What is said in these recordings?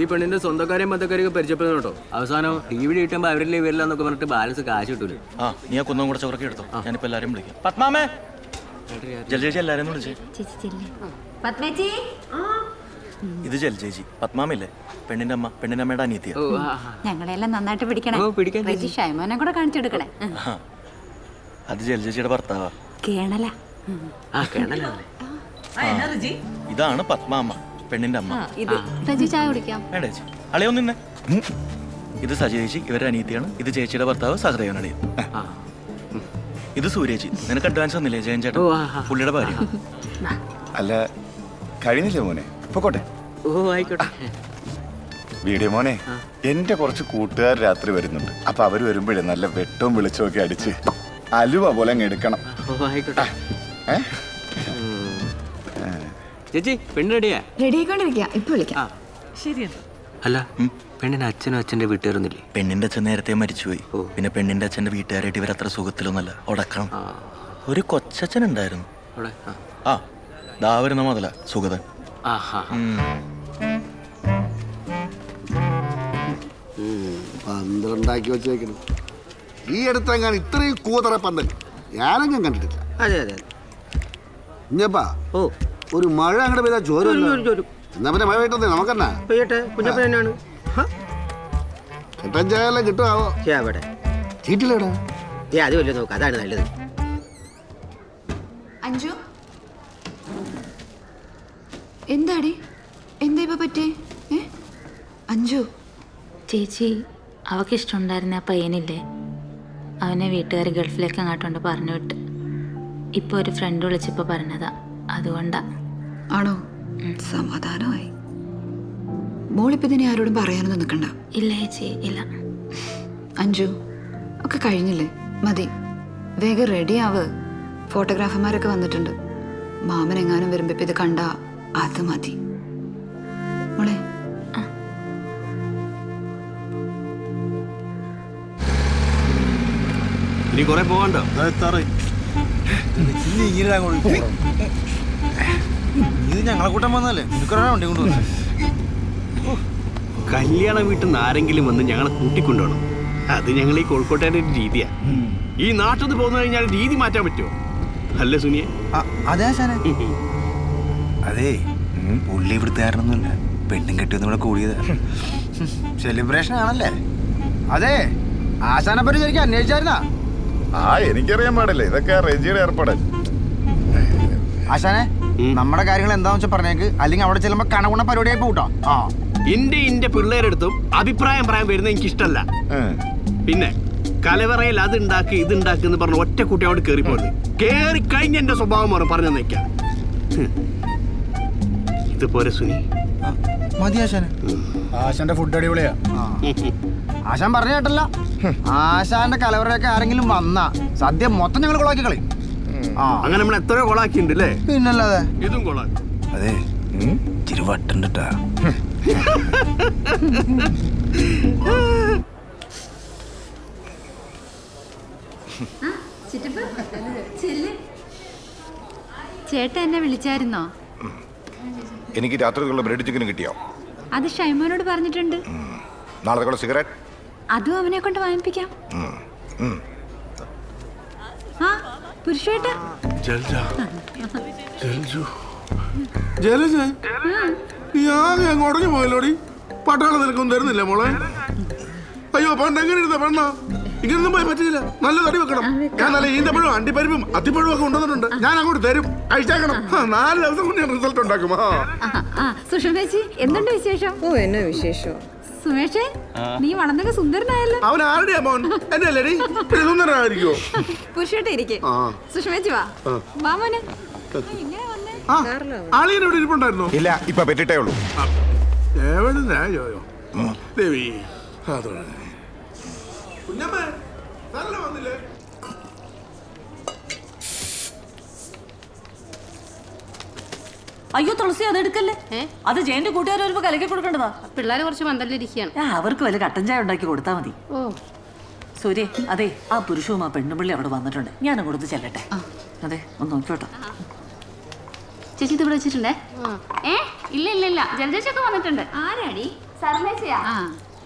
ഈ പെണ്ണിന്റെ സ്വന്തക്കാരെയും ബന്ധക്കാരെയൊക്കെ പരിചയപ്പെടുന്നു കേട്ടോ. അവസാനം ടി വി കിട്ടുമ്പോ അവരിലെ വരില്ലെന്നൊക്കെ പറഞ്ഞിട്ട് ബാലൻസ് കാശ് കിട്ടൂല. ആ നീ ആ കുന്നം കൂടെ ചോറൊക്കെ എടുത്തോ. ഞാനിപ്പോ എല്ലാരും വിളിക്കാം. പത്മാമേ! ജലജേജി എല്ലാരും വിളിച്ചേ. ഇത് ജലജേജി പത്മാമില്ലേ? പെണ്ണിന്റെ അമ്മ പെണ്ണിന്റെ അമ്മയുടെ അനിയത്തിയ. ഞങ്ങളെല്ലാം നന്നായിട്ട് പിടിക്കണേ. ഷൈമോനെ കൂടെ കാണിച്ചെടുക്കണേ. അത് ജലജേജിയുടെ ഭർത്താവാ. കേണല. ഇതാണ് പത്മാമ്മ പെണ്ണിന്റെ അമ്മ. ഇത് സജി ചായ കുടിക്കാം. വേണ്ട ചേച്ചി. അളിയോ നിന്നെ ഇത് സജേച്ചി ഇവരുടെ അനിയത്തിയാണ്. ഇത് ചേച്ചിയുടെ ഭർത്താവ് സഹദേവൻ അളിയൻ. ആ. ഇത് സൂര്യേച്ചി നിനക്ക് അഡ്വാൻസ് ഒന്നില്ലേ ജയൻ ചേട്ടൻ. പുള്ളിയുടെ ഭാര്യ. അല്ല കഴിഞ്ഞില്ലേ മോനെ? പൊക്കോട്ടെ. ഓ ആയിക്കോട്ടെ. വീഡിയോ മോനെ എന്റെ കുറച്ച് കൂട്ടുകാർ രാത്രി വരുന്നുണ്ട്. അപ്പൊ അവർ വരുമ്പോഴേ നല്ല വെട്ടവും വിളിച്ചും ഒക്കെ അടിച്ച് അലുവ പോലെ അങ്ങ് എടുക്കണം. ഓ ആയിക്കോട്ടെ. ഏ? ചേച്ചി പെണ്ണ് റെഡിയാ റെഡി ആയിക്കൊണ്ടിരിക്കുക ഇപ്പൊ വിളിക്കാം. ആ. അല്ല പെണ്ണിന്റെ അച്ഛനും അച്ഛന്റെ വീട്ടുകാരൊന്നില്ലേ പെണ്ണിന്റെ അച്ഛൻ നേരത്തെ മരിച്ചുപോയി. ഓ. പിന്നെ പെണ്ണിന്റെ അച്ഛന്റെ വീട്ടുകാരായിട്ട് ഇവർ അത്ര സുഖത്തിലൊന്നല്ല ഉടക്കണം ആ. ഒരു കൊച്ചച്ഛൻ ഉണ്ടായിരുന്നു അവിടെ? ആ. ആ ദാ വരുന്ന മുതല സുഗതൻ. ആ ഹാ ഉം. പന്തലുണ്ടാക്കി വെച്ചേക്കണം ഈ അടുത്തെങ്ങാൻ ഇത്രയും കൂതറ പന്തൽ ഞാനെങ്ങും കണ്ടിട്ടില്ല. അതെ അതെ. ഇഞ്ഞപ്പാ? ഓ. ഒരു മഴ അങ്ങോട്ട് പെയ്താൽ ചോരും, ചോരും. എന്നാ പിന്നെ മഴ പെയ്യട്ടെ നമുക്കെന്നാ പെയ്യട്ടെ കുഞ്ഞപ്പൻ തന്നെയാണ് കിട്ടാൻ ചായാലും കിട്ടുമാവോ അവിടെ. ചീറ്റില്ലേടാ ഏ അത് വല്ല നോക്ക് അതാണ് നല്ലത്. അഞ്ജു? എന്താടി? എന്താ ഇപ്പൊ പറ്റേ ഏ? അഞ്ജു? ചേച്ചി അവക്ക് ഇഷ്ടമുണ്ടായിരുന്ന ആ പയ്യനില്ലേ? അവനെ വീട്ടുകാർ ഗൾഫിലേക്ക് അങ്ങോട്ടുണ്ട് പറഞ്ഞു വിട്ട്. ഇപ്പൊ ഒരു ഫ്രണ്ട് വിളിച്ചപ്പോ പറഞ്ഞതാ. അതുകൊണ്ടാ. ആണോ? സമാധാനമായി. മോളിപ്പോ ഇതിനെ ആരോടും പറയാനൊന്നും നിൽക്കണ്ട. ഇല്ല ചേച്ചി ഇല്ല. അഞ്ജു ഒക്കെ കഴിഞ്ഞില്ലേ? മതി. വേഗം റെഡി ആവ്. ഫോട്ടോഗ്രാഫർമാരൊക്കെ വന്നിട്ടുണ്ട്. മാമൻ എങ്ങാനും വരുമ്പോ ഇപ്പൊ ഇത് കണ്ട അത് മതി. മോളെ. ഇനി കുറെ പോകണ്ടോ ഇത് ഞങ്ങളെ കൂട്ടം വന്നല്ലേ നിനക്കൊരാ വണ്ടി കൊണ്ടുവന്നു? കല്യാണ വീട്ടിൽ നിന്ന് ആരെങ്കിലും വന്ന് ഞങ്ങളെ കൂട്ടിക്കൊണ്ടുപോകണം. അത് ഞങ്ങൾ ഈ കോഴിക്കോട്ടേന്റെ ഒരു രീതിയാ. ഈ നാട്ടിൽ നിന്ന് പോകുന്ന കഴിഞ്ഞാൽ രീതി മാറ്റാൻ പറ്റുമോ? അല്ലേ സുനിയെ? അതെ ആശാനെ. അതെ പുള്ളി ഇവിടുത്തുകാരനൊന്നുമില്ല പെണ്ണും കെട്ടിയൊന്നും ഇവിടെ കൂടിയത്. സെലിബ്രേഷൻ ആണല്ലേ? അതെ ആശാനെ പറ്റി ശരിക്കും അന്വേഷിച്ചായിരുന്നാ? ആ എനിക്കറിയാൻ പാടില്ല. ഇതൊക്കെ റെജിയുടെ ഏർപ്പാട്. ആശാനെ നമ്മുടെ കാര്യങ്ങൾ എന്താന്ന് വെച്ചാൽ പറഞ്ഞേക്ക്. അല്ലെങ്കിൽ അവിടെ ചെല്ലുമ്പോ കണകുണ പരിപാടിയായി പോട്ടോ ആ. എന്റെ ഇന്റെ പിള്ളേരെടുത്തും അഭിപ്രായം പറയാൻ വരുന്നത് എനിക്ക് ഇഷ്ടമല്ല പിന്നെ കലവറയിൽ അത് ഉണ്ടാക്കി ഇത് ഉണ്ടാക്കി എന്ന് പറഞ്ഞ ഒറ്റ കുട്ടി അവിടെ കയറി പോയത് കയറി കഴിഞ്ഞ എന്റെ സ്വഭാവം മാറും പറഞ്ഞു നിൽക്കാം ഇതുപോലെ സുനി. മതി ആശാനെ. ആശാന്റെ ഫുഡ് അടിപൊളിയാ. ആശാൻ പറഞ്ഞ കേട്ടല്ല. ആശാന്റെ കലവറയൊക്കെ ആരെങ്കിലും വന്നാ. സദ്യ മൊത്തം ഞങ്ങൾ കൊളാക്കി കളി ആ അങ്ങനെ നമ്മൾ എത്രയോ കൊളാക്കിണ്ട് അല്ലേ പിന്നല്ലാതെ. ഇതും കൊളാക്കി. അതെ. ഇച്ചിരി വട്ടുണ്ടിട്ടാ. ചേട്ടൻ എന്നെ വിളിച്ചായിരുന്നോ? എനിക്ക് രാത്രിക്കുള്ള ബ്രെഡ് ചിക്കൻ കിട്ടിയോ? അത് ഷൈമോനോട് പറഞ്ഞിട്ടുണ്ട്. നാളെ സിഗരറ്റ്? അതും അവനെ കൊണ്ട് വാങ്ങിപ്പിക്കാം. പുരുഷേട്ട ജലജ. നീ ആകെ അങ്ങ് ഉടഞ്ഞു പോയല്ലോടി? പട്ടാളം നിനക്കൊന്നും തരുന്നില്ല മോളെ. അയ്യോ പണ്ട് എങ്ങനെ ഇരുന്ന? പെണ്ണ. ഇങ്ങനൊന്നും പോയി പറ്റില്ല. നല്ല തടി വെക്കണം. ഞാൻ നല്ല ഈന്തപ്പഴവും അണ്ടിപ്പരിപ്പും അത്തിപ്പഴവും ഒക്കെ കൊണ്ടുവന്നിട്ടുണ്ട്. ഞാൻ അങ്ങോട്ട് തരും. കഴിച്ചേക്കണം നാല് ദിവസം കൊണ്ട് ഞാൻ റിസൾട്ട് ഉണ്ടാക്കും. ആ. ആ സുഷമേച്ചി എന്തുണ്ട് വിശേഷം? ഓ എന്നാ വിശേഷം? സുമേഷേ നീ വളർന്നൊക്കെ സുന്ദരനായല്ലോ. അവൻ ആരുടെ മോൻ? എന്റെ അല്ലേടി സുന്ദരനായിരിക്കോ പുരുഷേട്ട ഇരിക്കെ. സുഷമേച്ചി വാ. വാ മോനെ. ഇങ്ങനെ വന്നേ. ആ. ആളിയൻ ഇവിടെ ഇരിപ്പുണ്ടായിരുന്നോ? ഇല്ല ഇപ്പൊ പെറ്റിട്ടേ ഉള്ളൂ. എവിടെ ജോയോ ദേവി അതോടെ. കുഞ്ഞമ്മ നല്ല വന്നില്ലേ? അയ്യോ തുളസി അത് എടുക്കല്ലേ? അത് ജയന്റെ കൂട്ടുകാർ വരുമ്പോ കലക്കി കൊടുക്കേണ്ടതാ. പിള്ളേരെ കുറച്ച് മന്ദലിരിക്കുകയാണ്. അവർക്ക് വല്ല കട്ടൻ ചായ ഉണ്ടാക്കി കൊടുത്താ മതി. ഓ. സൂര്യ അതെ ആ പുരുഷവും ആ പെണ്ണുപിള്ളി അവിടെ വന്നിട്ടുണ്ട്. ഞാൻ അങ്ങോട്ട് ചെല്ലട്ടെ അതെ ഒന്ന് നോക്കിയോട്ടോ ചേച്ചി ഇത് ഇവിടെ വെച്ചിട്ടുണ്ടേ? ഏ? ഇല്ല ഇല്ല ഇല്ല. ജലജേച്ചൊക്കെ വന്നിട്ടുണ്ട്. ആരാടി? സർമേശയാ?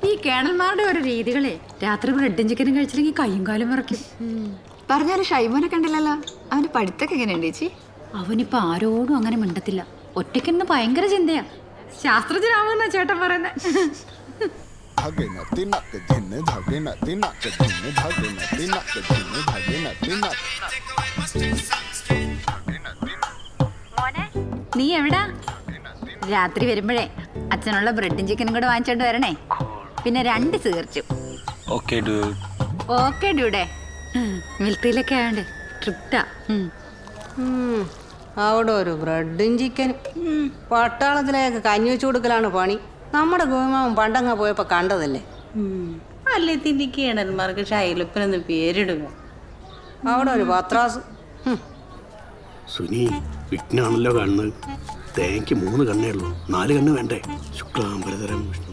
ഈ കേണൽമാരുടെ ഓരോ രീതികളെ രാത്രി ബ്രെഡ് ചിക്കനും കഴിച്ചില്ലെങ്കിൽ കയ്യും കാലും വിറയ്ക്കും. പറഞ്ഞാലും ഷൈമോനെ കണ്ടില്ലല്ലോ? അവന്റെ പഠിത്തൊക്കെ എങ്ങനെയുണ്ട് ചേച്ചി? അവനിപ്പോ ആരോടും അങ്ങനെ മിണ്ടത്തില്ല. ഒറ്റയ്ക്കെന്ന് ഭയങ്കര ചിന്തയാ. ശാസ്ത്രജ്ഞനാവുന്ന ചേട്ടൻ പറയുന്നത് നീ എവിടാ? രാത്രി വരുമ്പോഴേ അച്ഛനുള്ള ബ്രെഡും ചിക്കനും കൂടെ വാങ്ങിച്ചോണ്ട് വരണേ. പിന്നെ രണ്ട് തീർച്ചു ഓക്കെ ഓക്കെ ഡ്യൂടെ മിൽത്തിയിലൊക്കെ ആയോണ്ട് ട്രിപ്റ്റാ അവിടെ ഒരു ബ്രെഡും ചിക്കനും. പട്ടാളത്തിലേക്ക് കഞ്ഞി വെച്ചു കൊടുക്കലാണ് പണി. നമ്മുടെ ഗോമാവൻ പണ്ടങ്ങ പോയപ്പോ കണ്ടതല്ലേ? അല്ലേ തിരിക്കണന്മാർക്ക് കേണന്മാർക്ക് ഷൈലപ്പനെന്ന് പേരിടുക. അവിടെ ഒരു പത്രാസ്. സുനി വിഘ്നാണല്ലോ കണ്ണ്. തേങ്ങയ്ക്ക് മൂന്ന് കണ്ണേ ഉള്ളൂ. നാല് കണ്ണ് വേണ്ടേ? ശുക്ലാംബരതരം വിഷ്ണു.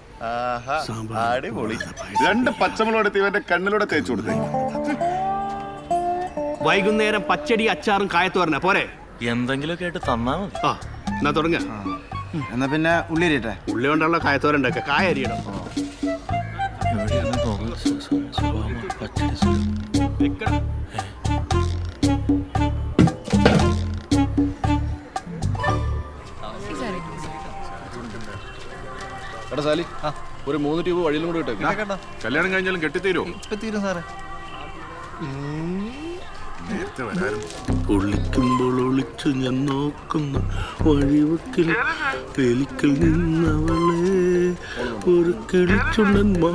അടിപൊളി. രണ്ട് പച്ചമുളക് എടുത്ത് ഇവന്റെ കണ്ണിലൂടെ തേച്ചു കൊടുത്തേ. വൈകുന്നേരം പച്ചടി അച്ചാറും കായത്തോരന പോരെ. എന്തെങ്കിലും കേട്ട് തന്നാ മതി. ആ എന്നാ തുടങ്ങ. എന്നാ പിന്നെ ഉള്ളിരിട്ടെ ഉള്ളി കൊണ്ടുള്ള കായത്തോരണ്ടൊക്കെ കായ അരിയണം എടാ സാലി ഒരു മൂന്ന് ട്യൂബ് വഴിയിലും കൂടെ ഇട്ടേക്ക്. കല്യാണം കഴിഞ്ഞാലും കെട്ടിത്തീരോ? ഇപ്പൊ തീരും സാറേ. നേരത്തെ വരായിരുന്നു. ഒളിക്കുമ്പോൾ ഒളിച്ചു ഞാൻ നോക്കുന്ന വഴിവക്കിൽ വെലിക്കൽ നിന്നവളെ ഒരു കിളിച്ചുണ്ടൻ മാ.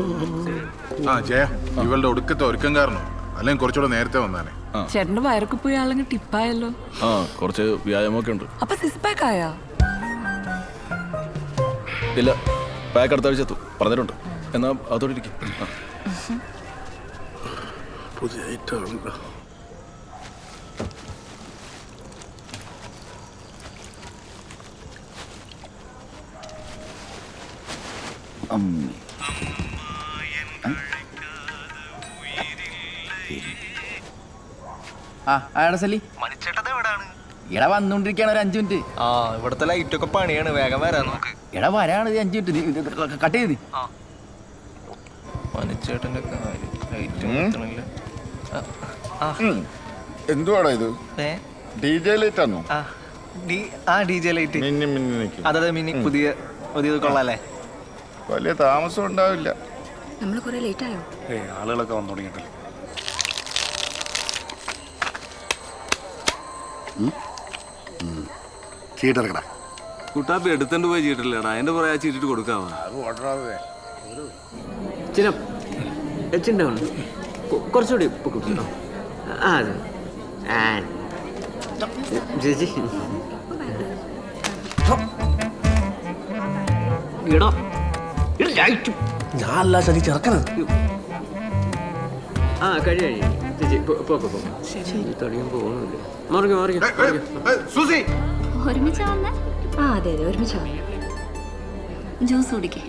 ആ ജയ ഇവളുടെ ഒടുക്കത്തെ ഒരുക്കം കാരണം. അല്ലെങ്കിൽ കുറച്ചുകൂടെ നേരത്തെ വന്നാനെ. ചേട്ടന്റെ വയറൊക്കെ പോയി ആളെങ്കിൽ ടിപ്പായല്ലോ. ആ കുറച്ച് വ്യായാമമൊക്കെ ഉണ്ട്. അപ്പൊ സിക്സ് പാക്ക് ആയാ ഇല്ല. പാക്ക് അടുത്ത ആഴ്ച എത്തും പറഞ്ഞിട്ടുണ്ട്. എന്നാ അതോടെ ഇരിക്കും. പുതിയ ആ സലി. എടാ വന്നോണ്ടിരിക്കാണ് ഒരു അഞ്ചു മിനിറ്റ്. ആ ഇവിടത്തെ ലൈറ്റൊക്കെ പണിയാണ്. വേഗം വരാൻ നോക്ക് എടാ വരാണ് ഇത് അഞ്ചു മിനിറ്റ്. കട്ട് ചെയ്ത്. മനുച്ചേട്ടന്റെ എന്തുവാടാ ഇത്? ഡി ജെ ലൈറ്റ് ആണോ ആ ഡി ജെ ലൈറ്റ് മിന്നി മിന്നി നിൽക്കും. അതെ മിനി പുതിയ പുതിയത് കൊള്ളാല്ലേ? വലിയ താമസം ഉണ്ടാവില്ല. നമ്മൾ കുറെ ലേറ്റ് ആയോ? ആളുകളൊക്കെ വന്നു തുടങ്ങിയിട്ടില്ല. ചീട്ടെടുക്കടാ കുട്ടാപ്പി എടുത്തോണ്ട് പോയി ചീട്ടില്ലടാ. അതിന്റെ പുറകെ ആ ചീട്ടിട്ട് കൊടുക്കാവാ? ചില എച്ചുണ്ടാവണം കുറച്ചുകൂടി പൊക്കോ. ആ അതെ. ആ. ചേച്ചി. ഇടോ. ഞാൻ അല്ല ശരി ചെറുക്കണത് ആ കഴി കഴി. ചേച്ചി പോ പോ പോ, പോ. തുടങ്ങി പോകുന്നില്ല മറിഞ്ഞു സുസി. ഒരുമിച്ചാ വന്നേ. ആ അതെ അതെ ഒരുമിച്ചാ ജ്യൂസ് കുടിക്കേ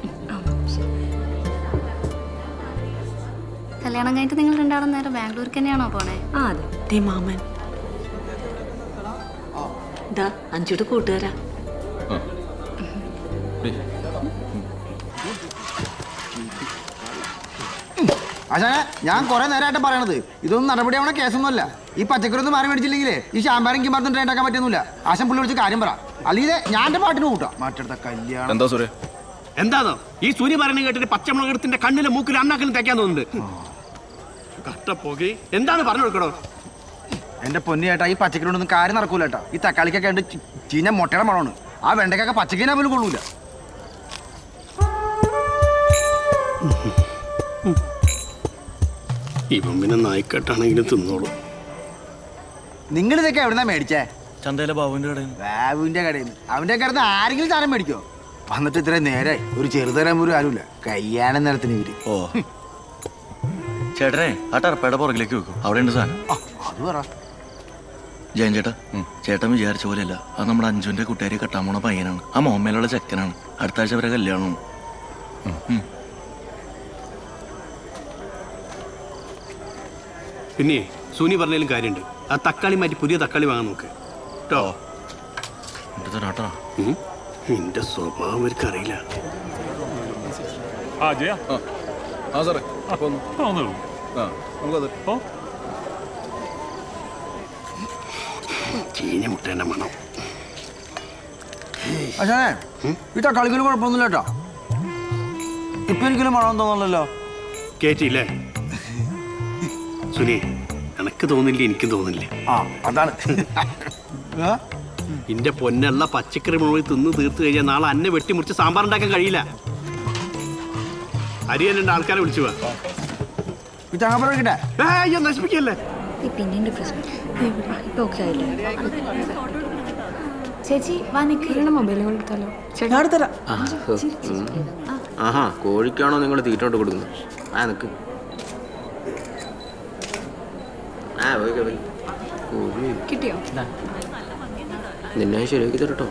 കല്യാണം കഴിഞ്ഞിട്ട് നിങ്ങൾ രണ്ടാളും നേരെ ബാംഗ്ലൂർക്ക് തന്നെയാണോ പോണേ? ആ അതെ. ദേ മാമൻ. ഇതാ അഞ്ചുടെ കൂട്ടുകാരാ. ആശാനെ ഞാൻ കുറെ നേരമായിട്ട് പറയണത്. ഇതൊന്നും നടപടിയാവണ കേസൊന്നുമല്ല. ഈ പച്ചക്കറി ഒന്നും മാറി മേടിച്ചില്ലെങ്കിലേ ഈ ശാമ്പാരെങ്കിലും ട്രെയിൻ ഉണ്ടാക്കാൻ പറ്റുന്നില്ല. ആശം പുള്ളി വിളിച്ച് കാര്യം പറ. അല്ലെങ്കിൽ ഞാൻ എന്റെ പാട്ടിന് കൂട്ടാം. മാറ്റെടുത്ത കല്യാണം. എന്താ സുരേ? എന്താണോ ഈ സൂര്യ പറയുന്നത് കേട്ടിട്ട് പച്ചമുളകത്തിന്റെ കണ്ണിലും മൂക്കിലും അണ്ണാക്കിലും തേക്കാൻ തോന്നുന്നുണ്ട്. കട്ട പോകെ. എന്താണ് പറഞ്ഞു കൊടുക്കണോ? എന്റെ പൊന്നു ചേട്ടാ ഈ പച്ചക്കറി ഒന്നും കാര്യം നടക്കൂല കേട്ടാ. ഈ തക്കാളിക്കൊക്കെ ഉണ്ട് ചീഞ്ഞ മുട്ടയുടെ മണമാണ്. ആ വെണ്ടക്കൊക്കെ പച്ചക്കറിനെ പോലും കൊള്ളൂല. ഇവൻ പിന്നെ നായ്ക്കട്ടാണെങ്കിലും തിന്നോളൂ. നിങ്ങൾ ഇതൊക്കെ എവിടുന്നാ മേടിച്ചേ? ചന്തയിലെ ബാബുവിന്റെ കടയിൽ ബാബുവിന്റെ കടയിൽ അവന്റെ കടന്ന് ആരെങ്കിലും സാധനം മേടിക്കോ? വന്നിട്ട് ഇത്രയും നേരായി. ഒരു ചെറുതരം പോലും ആരുമില്ല. കയ്യാനം നടത്തിന് ഇവർ. ഓ. ചേട്ടനെ ആ ടർപ്പയുടെ പുറകിലേക്ക് വെക്കും. അവിടെ ഉണ്ട് സാധനം. ആ, അത് പറ. ജയൻ ചേട്ടാ ചേട്ടൻ വിചാരിച്ച പോലെയല്ല. അത് നമ്മുടെ അഞ്ചുവിന്റെ കൂട്ടുകാരി കെട്ടാൻ പോണ പയ്യനാണ്. ആ മോമ്മയിലുള്ള ചെക്കനാണ്. അടുത്ത ആഴ്ച വരെ കല്യാണം പിന്നെ സൂനി പറഞ്ഞാലും കാര്യമുണ്ട്. ആ തക്കാളി മാറ്റി പുതിയ തക്കാളി വാങ്ങാൻ നോക്ക്. കേട്ടോ. നിന്റെ സ്വഭാവം അവർക്ക് അറിയില്ല ആ ജയ. ആ സാറേ തോന്നുള്ളൂ ആ നമുക്കത്. ചീഞ്ഞ മുട്ടേന്റെ മണം. അച്ഛനെ ഈ തക്കാളിക്കലും കുഴപ്പമൊന്നുമില്ല കേട്ടോ. ഇപ്പൊ എനിക്കൊരു മണം തോന്നണല്ലോ കേട്ടില്ലേ സുനി എനക്ക് തോന്നില്ല എനിക്കും തോന്നില്ലേ? ആ അതാണ്? നിന്റെ പൊന്നുള്ള പച്ചക്കറി മുഴുവൻ തിന്ന് തീർത്തു കഴിഞ്ഞാൽ നാളെ അന്നെ വെട്ടിമുറിച്ച് സാമ്പാർ ഉണ്ടാക്കാൻ കഴിയില്ല അരിയല്ല ആൾക്കാരെ വിളിച്ചു നശിപ്പിക്കല്ലേ? പിന്നീട് പ്രശ്നം. ഇപ്പൊ ഓക്കെ ആയില്ലേ? ചേച്ചി വാ നിൽക്കുന്ന മൊബൈൽ കൊടുത്താലോ ആഹാ കോഴിക്കാണോ നിങ്ങൾ തീറ്റോട്ട് കൊടുക്കുന്നത്? ആ നിക്ക്. ആ പോയി പോയി കോഴി കിട്ടിയോ? നിന്നെ ശരിയാക്കി തരട്ടോ.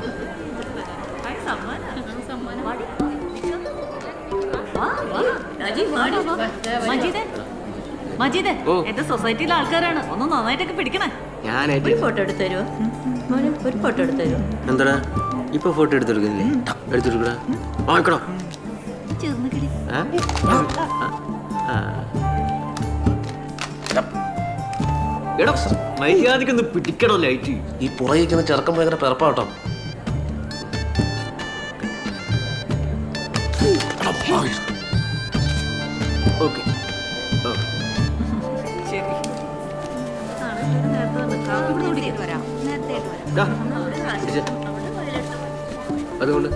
മജീദ്. എന്റെ സൊസൈറ്റിയിലെ ആൾക്കാരാണ്. ഒന്ന് നന്നായിട്ടൊക്കെ പിടിക്കണേ. ഞാൻ ഒരു ഫോട്ടോ എടുത്തു തരുമോ മോനെ ഒരു ഫോട്ടോ എടുത്തു തരുമോ എന്താടാ? ഇപ്പൊ ഫോട്ടോ എടുത്തെടുക്കുന്നില്ലേ? എടുത്തെടുക്കടാ. ചേർന്ന് ചെറുന്ന് കിളി എടോ മര്യാദക്കൊന്ന് പിടിക്കണോ ലൈറ്റ്. ഈ പുറകിരിക്കുന്ന ചെറുക്കം ഭയങ്കര പിറപ്പാട്ടോ. ഓക്കെ. അതുകൊണ്ട്